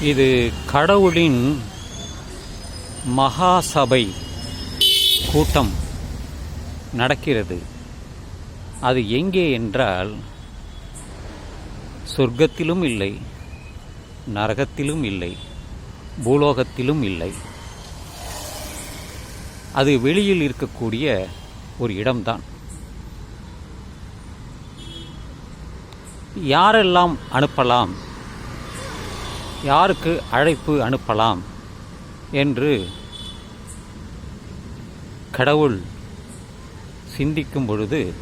இது கடவுளின் மகாசபை கூட்டம் நடக்கிறது. அது எங்கே என்றால் சொர்க்கத்திலும் இல்லை நரகத்திலும் இல்லை பூலோகத்திலும் இல்லை. அது வெளியில் இருக்கக்கூடிய ஒரு இடம்தான். யாரெல்லாம் அனுப்பலாம்? யாருக்கு அழைப்பு அனுப்பலாம் என்று கடவுள் சிந்திக்கும் பொழுது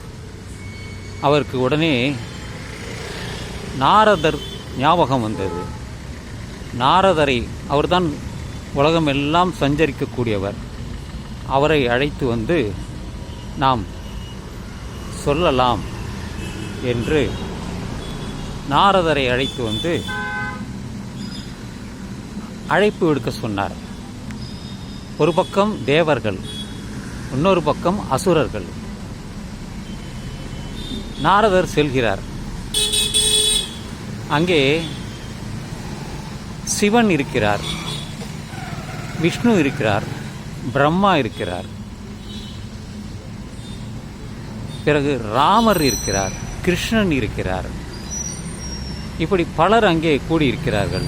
அவருக்கு உடனே நாரதர் ஞாபகம் வந்தது. நாரதரை அவர்தான் உலகம் எல்லாம் சஞ்சரிக்கக்கூடியவர். அவரை அழைத்து வந்து நாம் சொல்லலாம் என்று நாரதரை அழைத்து வந்து அழைப்பு விடுக்க சொன்னார். ஒரு பக்கம் தேவர்கள் இன்னொரு பக்கம் அசுரர்கள். நாரதர் செல்கிறார். அங்கே சிவன் இருக்கிறார் விஷ்ணு இருக்கிறார் பிரம்மா இருக்கிறார். பிறகு ராமர் இருக்கிறார் கிருஷ்ணன் இருக்கிறார். இப்படி பலர் அங்கே கூடியிருக்கிறார்கள்.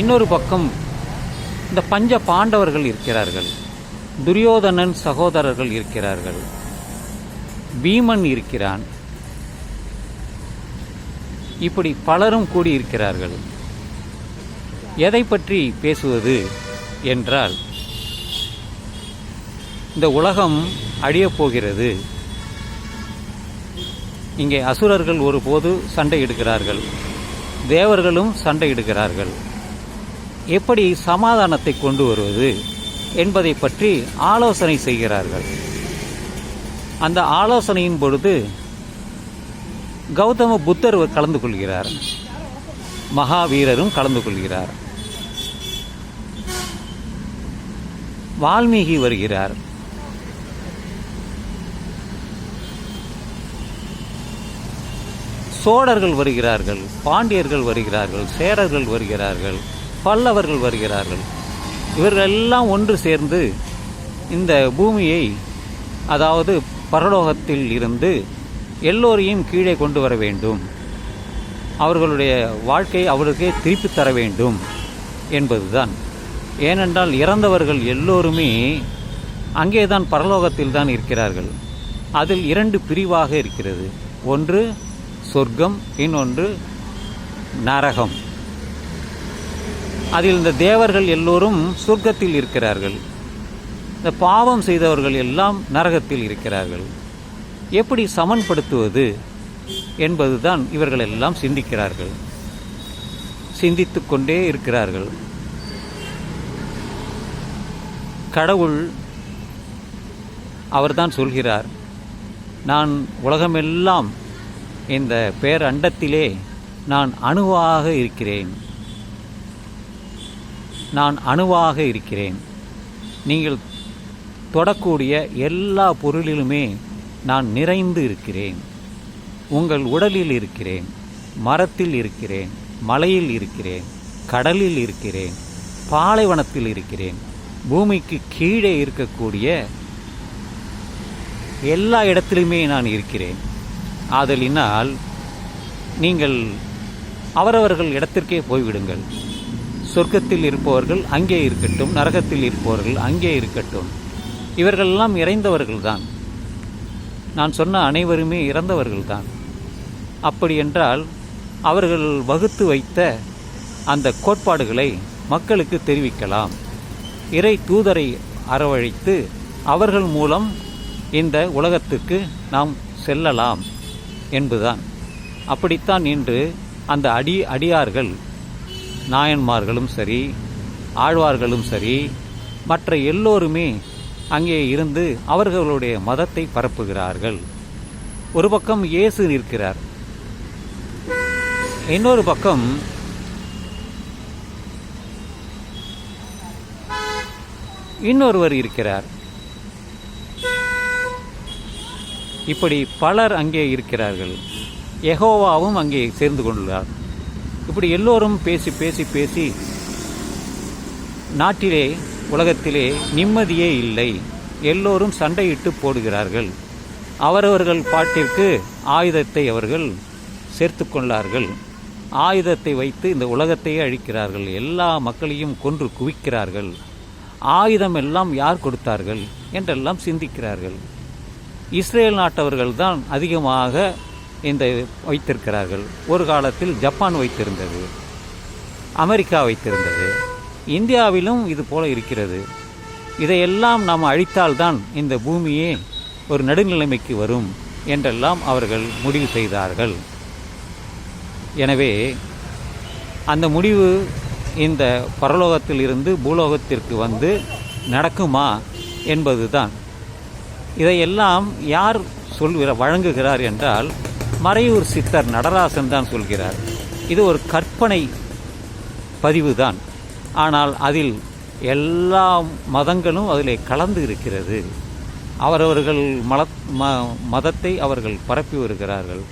இன்னொரு பக்கம் இந்த பஞ்ச பாண்டவர்கள் இருக்கிறார்கள். துரியோதனன் சகோதரர்கள் இருக்கிறார்கள். பீமன் இருக்கிறான். இப்படி பலரும் கூடியிருக்கிறார்கள் எதை பற்றி பேசுவது என்றால் இந்த உலகம் அழியப் போகிறது. இங்கே அசுரர்கள் ஒருபோது சண்டையிடுகிறார்கள் தேவர்களும் சண்டையிடுகிறார்கள் எப்படி சமாதானத்தை கொண்டு வருவது என்பதை பற்றி ஆலோசனை செய்கிறார்கள். அந்த ஆலோசனையின் பொழுது கௌதம புத்தர் கலந்து கொள்கிறார். மகாவீரரும் கலந்து கொள்கிறார். வால்மீகி வருகிறார். சோழர்கள் வருகிறார்கள் பாண்டியர்கள் வருகிறார்கள் சேரர்கள் வருகிறார்கள். பல்லவர்கள் வருகிறார்கள். இவர்கள் எல்லாம் ஒன்று சேர்ந்து இந்த பூமியை அதாவது பரலோகத்தில் இருந்து எல்லோரையும் கீழே கொண்டு வர வேண்டும். அவர்களுடைய வாழ்க்கை அவர்களுக்கே திருப்பி தர வேண்டும் என்பதுதான். ஏனென்றால் இறந்தவர்கள் எல்லோருமே அங்கேதான் பரலோகத்தில் தான் இருக்கிறார்கள். அதில் இரண்டு பிரிவாக இருக்கிறது. ஒன்று சொர்க்கம் இன்னொன்று நரகம். அதில் இந்த தேவர்கள் எல்லோரும் சொர்க்கத்தில் இருக்கிறார்கள். இந்த பாவம் செய்தவர்கள் எல்லாம் நரகத்தில் இருக்கிறார்கள். எப்படி சமன்படுத்துவது என்பதுதான் இவர்கள் எல்லாம் சிந்திக்கிறார்கள். சிந்தித்து கொண்டே இருக்கிறார்கள். கடவுள் அவர்தான் சொல்கிறார் நான் உலகமெல்லாம் இந்த பேரண்டத்திலே நான் அணுவாக இருக்கிறேன். நான் அணுவாக இருக்கிறேன். நீங்கள் தொடக்கூடிய எல்லா பொருளிலுமே நான் நிறைந்து இருக்கிறேன். உங்கள் உடலில் இருக்கிறேன் மரத்தில் இருக்கிறேன் மலையில் இருக்கிறேன் கடலில் இருக்கிறேன் பாலைவனத்தில் இருக்கிறேன். பூமிக்கு கீழே இருக்கக்கூடிய எல்லா இடத்திலுமே நான் இருக்கிறேன். ஆதலினால் நீங்கள் அவரவர்கள் இடத்திற்கே போய்விடுங்கள். சொர்க்கத்தில் இருப்பவர்கள் அங்கே இருக்கட்டும் நரகத்தில் இருப்பவர்கள் அங்கே இருக்கட்டும். இவர்களெல்லாம் இறைந்தவர்கள்தான். நான் சொன்ன அனைவருமே இறந்தவர்கள்தான். அப்படி என்றால் அவர்கள் வகுத்து வைத்த அந்த கோட்பாடுகளை மக்களுக்கு தெரிவிக்கலாம். இறை தூதரை அரவழைத்து அவர்கள் மூலம் இந்த உலகத்துக்கு நாம் செல்லலாம் என்பதுதான். அப்படித்தான் இன்று அந்த அடி அடியார்கள் நாயன்மார்களும் சரி ஆழ்வார்களும் சரி மற்ற எல்லோருமே அங்கே இருந்து அவர்களுடைய மதத்தை பரப்புகிறார்கள். ஒரு பக்கம் இயேசு நிற்கிறார். இன்னொரு பக்கம் இன்னொருவர் இருக்கிறார். இப்படி பலர் அங்கே இருக்கிறார்கள். எகோவாவும் அங்கே சேர்ந்து கொண்டுள்ளார். இப்படி எல்லோரும் பேசி பேசி பேசி நாட்டிலே உலகத்திலே நிம்மதியே இல்லை. எல்லோரும் சண்டையிட்டு போடுகிறார்கள். அவரவர்கள் பாட்டிற்கு ஆயுதத்தை அவர்கள் சேர்த்து கொண்டார்கள். ஆயுதத்தை வைத்து இந்த உலகத்தையே அழிக்கிறார்கள். எல்லா மக்களையும் கொன்று குவிக்கிறார்கள். ஆயுதம் எல்லாம் யார் கொடுத்தார்கள்? என்றெல்லாம் சிந்திக்கிறார்கள். இஸ்ரேல் நாட்டவர்கள் தான் அதிகமாக இந்த வைத்திருக்கிறார்கள். ஒரு காலத்தில் ஜப்பான் வைத்திருந்தது. அமெரிக்கா வைத்திருந்தது. இந்தியாவிலும் இது போல இருக்கிறது. இதையெல்லாம் நாம் அழித்தால்தான் இந்த பூமியே ஒரு நடுநிலைமைக்கு வரும் என்றெல்லாம் அவர்கள் முடிவு செய்தார்கள். எனவே அந்த முடிவு இந்த பரலோகத்தில் இருந்து பூலோகத்திற்கு வந்து நடக்குமா என்பதுதான். இதையெல்லாம் யார் சொல்கிற வழங்குகிறார் என்றால் மறையூர் சித்தர் நடராசன் தான் சொல்கிறார். இது ஒரு கற்பனை பதிவு தான் ஆனால் அதில் எல்லா மதங்களும் அதில் கலந்து இருக்கிறது. அவரவர்கள் மல ம மதத்தை அவர்கள் பரப்பி வருகிறார்கள்.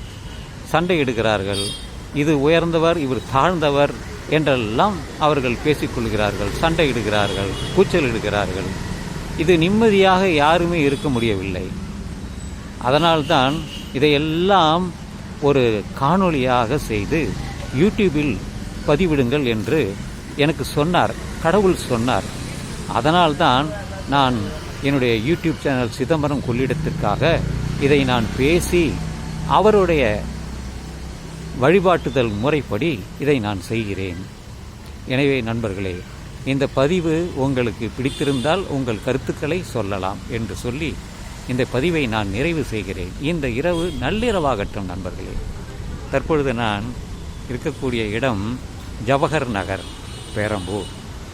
சண்டையிடுகிறார்கள் இது உயர்ந்தவர் இவர் தாழ்ந்தவர் என்றெல்லாம் அவர்கள் பேசிக்கொள்கிறார்கள் சண்டையிடுகிறார்கள் கூச்சலிடுகிறார்கள் இது நிம்மதியாக யாருமே இருக்க முடியவில்லை. அதனால்தான் இதையெல்லாம் ஒரு காணொளியாக செய்து யூடியூபில் பதிவிடுங்கள் என்று எனக்கு சொன்னார் கடவுள் சொன்னார். அதனால்தான் நான் என்னுடைய யூடியூப் சேனல் சிதம்பரம் கொள்ளிடத்திற்காக இதை நான் பேசி அவருடைய வழிபாட்டுதல் முறைப்படி இதை நான் செய்கிறேன். எனவே நண்பர்களே இந்த பதிவு உங்களுக்கு பிடித்திருந்தால் உங்கள் கருத்துக்களை சொல்லலாம் என்று சொல்லி இந்த பதிவை நான் நிறைவு செய்கிறேன். இந்த இரவு நள்ளிரவாகட்டும் நண்பர்களே. தற்பொழுது நான் இருக்கக்கூடிய இடம் ஜவஹர் நகர் பேரம்பூர்.